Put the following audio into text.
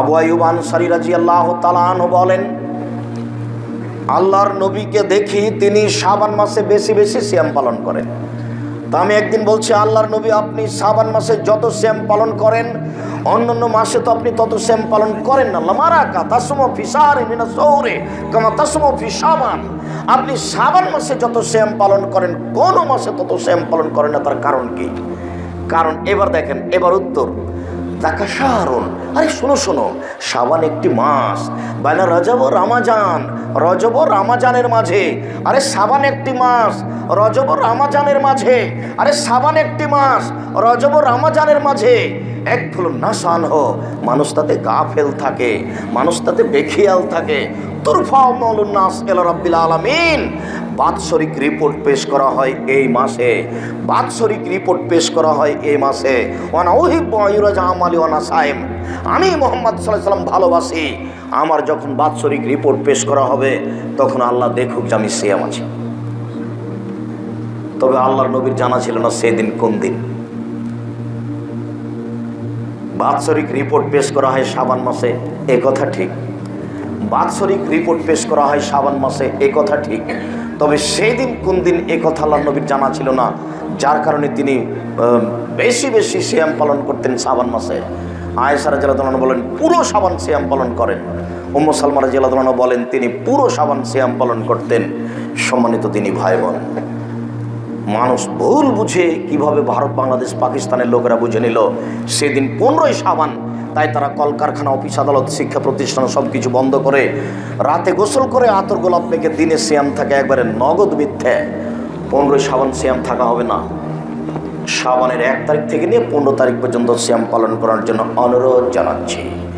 আবু আইয়ুব আনসারী তাআলা আনহু বলেন, আল্লাহর নবীকে দেখি তিনি শাবান মাসে বেশি বেশি শ্যাম পালন করেন। তা আমি একদিন বলছি, আল্লাহর নবী আপনি শাবান মাসে যত শ্যাম পালন করেন, অন্যান্য মাসে তো আপনি তত শ্যাম পালন করেন না। লামারাকা তাসমো ফিসারে মিনা সৌরে কামা তাসমো ফি শাবান। আপনি শাবান মাসে যত শ্যাম পালন করেন, কোন মাসে তত শ্যাম পালন করেন না। তার কারণ কি? কারণ এবার দেখেন, এবার উত্তর। তাকা শাহরুন। আরে শোনো শোনো সাবান একটি মাস। বেলা রজব ও রামাজান, রজব রামাজানের মাঝে। আরে সাবান একটি মাস, রজব রামাজানের মাঝে। আরে সাবান একটি মাস, রজব ও রামাজানের মাঝে। এক ফুল না নাসান হো মানুষ তাতে গা ফেল থাকে, মানুষ তাতে বেখিয়াল থাকে। বাৎসরিক রিপোর্ট পেশ করা হয় এই মাসে। বাৎসরিক রিপোর্ট পেশ করা হয় মাসে। আমি মোহাম্মদ ভালোবাসি। আমার যখন বাৎসরিক রিপোর্ট পেশ করা হবে, তখন আল্লাহ দেখুক যে আমি সিয়াম আছি। তবে আল্লাহর নবীর জানা ছিল না সেদিন কোন দিন। বাৎসরিক রিপোর্ট পেশ করা হয় শাবান মাসে, এ কথা ঠিক। বাৎসরিক রিপোর্ট পেশ করা হয় শাবান মাসে, এ কথা ঠিক। তবে সেই দিন কোন দিন এ কথা আল্লাহ নবীর জানা ছিল না, যার কারণে তিনি বেশি বেশি শ্যাম পালন করতেন শাবান মাসে। আয়েসারা জেলাতলানো বলেন, পুরো সাবান শ্যাম পালন করেন। উম্ম সালমারা জেলাতলানো বলেন, তিনি পুরো সাবান শ্যাম পালন করতেন। সম্মানিত তিনি ভাই বোন মানুষ ভুল বুঝে কীভাবে ভারত, বাংলাদেশ, পাকিস্তানের লোকেরা বুঝে নিল। সেদিন পনেরোই সাবান তাই তারা কলকারখানা, অফিস, আদালত, শিক্ষা প্রতিষ্ঠান সব কিছু বন্ধ করে রাতে গোসল করে আতর গোলাপ মেঘে দিনে শ্যাম থাকে একবারে নগদ মিথ্যে। পনেরোই সাবান শ্যাম থাকা হবে না। সাবানের এক তারিখ থেকে নিয়ে পনেরো তারিখ পর্যন্ত শ্যাম পালন করার জন্য অনুরোধ জানাচ্ছি।